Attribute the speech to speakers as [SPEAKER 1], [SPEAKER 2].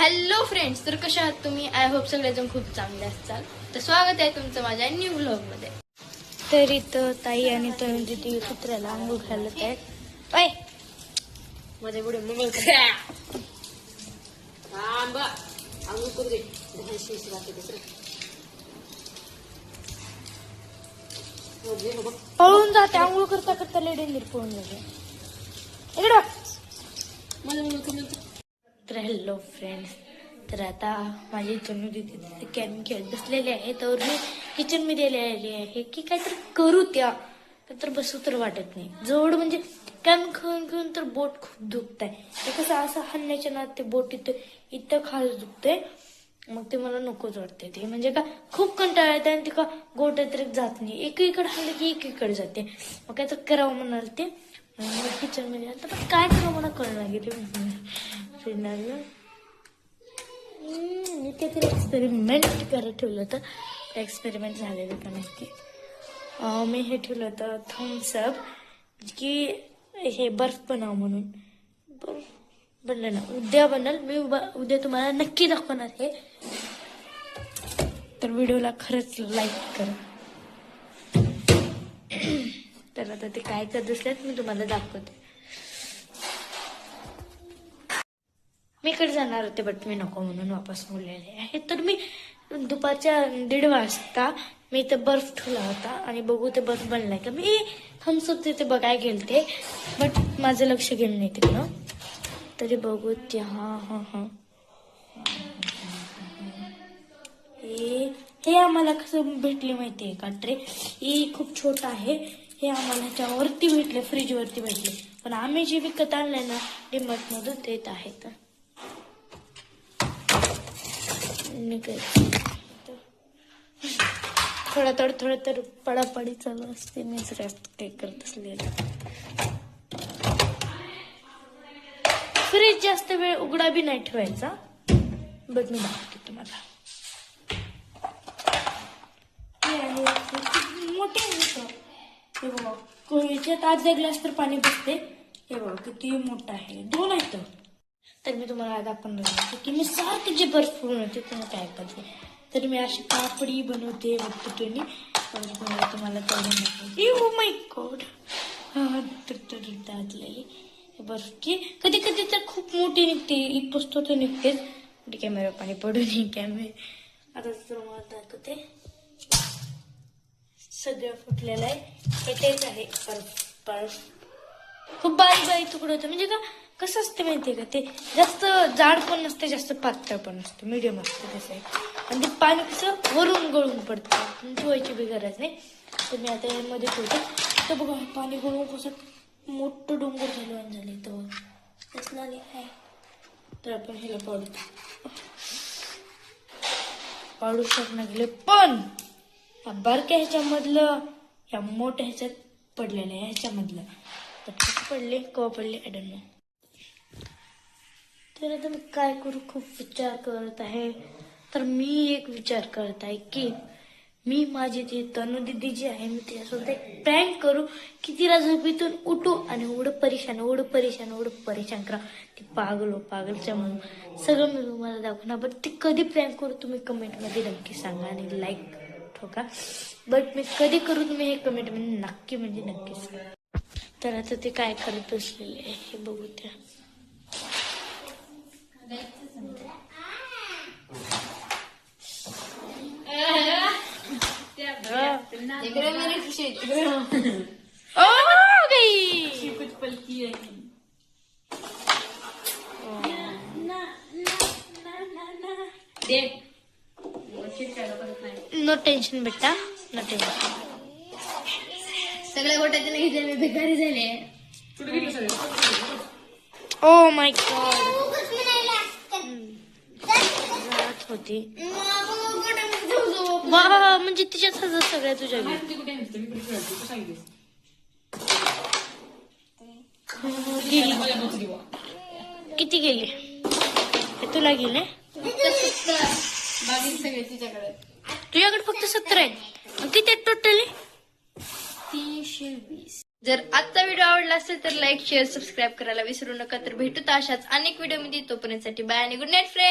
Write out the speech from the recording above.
[SPEAKER 1] Hello friends तर कशा आहात तुम्ही? आय होप सगळेजण खूप चांगले असाल तर स्वागत आहे तुमचं माझ्या न्यू ब्लॉगमध्ये. तर इथं ताई आणि तरुण दिदी कुत्र्याला आंघोळ घालत आहेत. ओय!
[SPEAKER 2] माझ्या पुढे मग आंबा करू दे. हो.
[SPEAKER 1] पळून जाते आंघोळ करता करता लेडेंदीर पळून जाते इकडं
[SPEAKER 2] मुलं कमी
[SPEAKER 1] तर हॅलो फ्रेंड्स तर आता माझी तनु तिथे कॅन खेळत बसलेले आहे तर मी किचनमध्ये आलेली आहे की काहीतरी करू त्या. तर बसू तर वाटत नाही. जवळ म्हणजे कॅम खेळून खेळून तर बोट खूप दुखत आहे ते कसं असं हलण्याच्या ना ते बोट इथं इथं खास दुखतंय. मग ते मला नकोच वाटते ते म्हणजे का खूप कंटाळा येते आणि ते का गोट तरी जात नाही. एकीकडे हल्लं की एकीकडे जाते. मग काय तर करावं म्हणाल ते किचनमध्ये आलं तर काय करावं मला कळणार गेले फिरणार मी काहीतरी एक्सपेरिमेंट करत ठेवलं होतं. एक्सपेरिमेंट झालेलं पण नाही मी हे ठेवलं होतं थम्सअप की हे बर्फ बनाव म्हणून. बर्फ बनलं ना. उद्या बनल. मी उद्या तुम्हाला नक्की दाखवणार हे. तर व्हिडिओला खरंच लाईक करा. तर आता ते काय करत असल्यात मी तुम्हाला दाखवते. मी इकडे जाणार होते बट मी नको म्हणून वापस बोललेले आहे. तर मी दुपारच्या दीड वाजता मी इथे बर्फ ठेवला होता आणि बघू ते बर्फ बनलाय का. मी थम्सअप तिथे बघायला गेलते बट माझं लक्ष गेलं नाही तिकडं. तरी बघू ते हा हा हा. हे आम्हाला कसं भेटले माहितीये का ट्रे? हे खूप छोटा आहे. हे आम्हाला ह्याच्यावरती भेटले फ्रीज वरती भेटले. पण आम्ही जे विकत आणलंय ना डिमार्ट मधून देत आहेत. मी थोडा थोडं थोडं तर पडापडी चालू असते मीच जास्त काही करत असलेलं फ्रीज जास्त वेळ उघडा बी नाही ठेवायचा. बट मी दाखवते तुम्हाला. हे मोठे आहे हे बघा कोळीच्यात अर्धा ग्लास तर पाणी बसते. हे बघा किती मोठं आहे. दोन आहेत. तर मी तुम्हाला आज आपण बनवते की मी सारखी जे बर्फ बनवते तुम्ही काय करते? तर मी अशी पापडी बनवते बटाट्याने पण तुम्हाला तुम्हाला ओ माय गॉड आतलेली बर्फची. कधी कधी तर खूप मोठी निघते. इथपासतो तर निघतेच. कॅमेरा पाणी पडू नये कॅमेरे आता तर मला दाखवते. सगळं फुटलेलं आहे. हे तेच आहे बर्फ बर्फ. खूप बारीक बारीक तुकडं होतं. म्हणजे का कसं असतं माहिती आहे का? ते जास्त जाड पण नसतं जास्त पातळ पण नसतं. मिडियम असतं तसं. आहे आणि ते पाणी कसं वरून गळून पडतं. धुवायची बी गरज नाही. तर मी आता यामध्ये ठेवते. तर बघा पाणी गळून कसं मोठं डोंगर झालं झाले तर तसं आले काय तर आपण ह्याला पाडू. पाडू शकणार गेले. पण बारक्या ह्याच्यामधलं या मोठ्या ह्याच्यात पडलेलं आहे ह्याच्यामधलं. तर कसं पडले? कवा पडले? आय डोंट नो तर आता मी काय करू खूप विचार करत आहे तर मी एक विचार करत आहे की मी माझी ती तनु दिदी जी आहे मी तिच्यासोबत एक प्रँक करू. की तिला झोपेतून उठू आणि एवढं परेशान एवढं परेशान एवढं परेशान करा. ती पागल हो, पागलच्या म्हणून. सगळं मी तुम्हाला दाखवणार बट ती कधी प्रँक करू तुम्ही कमेंटमध्ये नक्की सांगा आणि लाईक ठोका. बट मी कधी करू तुम्ही हे कमेंटमध्ये नक्की म्हणजे नक्की सांगा. तर आता ते काय करत बसलेले आहे हे बघू त्या.
[SPEAKER 2] इकडे मेरी खुशी.
[SPEAKER 1] ओ गई.
[SPEAKER 2] कुछ
[SPEAKER 1] नो टेन्शन बेटा. नो टेन्शन
[SPEAKER 2] सगळ्या गोट्याचे नाही घेतले मी भिकारी झाले.
[SPEAKER 1] ओ माय गॉड होती. वा म्हणजे तिच्याच हजार सगळ्या तुझ्या. गेली. किती गेली? हे तुला गेले? तुझ्याकडे फक्त सत्तर आहेत. किती आहेत टोटली
[SPEAKER 2] तीनशे वीस.
[SPEAKER 1] जर आजचा व्हिडिओ आवडला असेल तर लाईक शेअर सबस्क्राईब करायला विसरू नका. तर भेटू तर अशाच अनेक व्हिडिओमध्ये. तोपर्यंत बाय आणि गुड नाईट फ्रेंड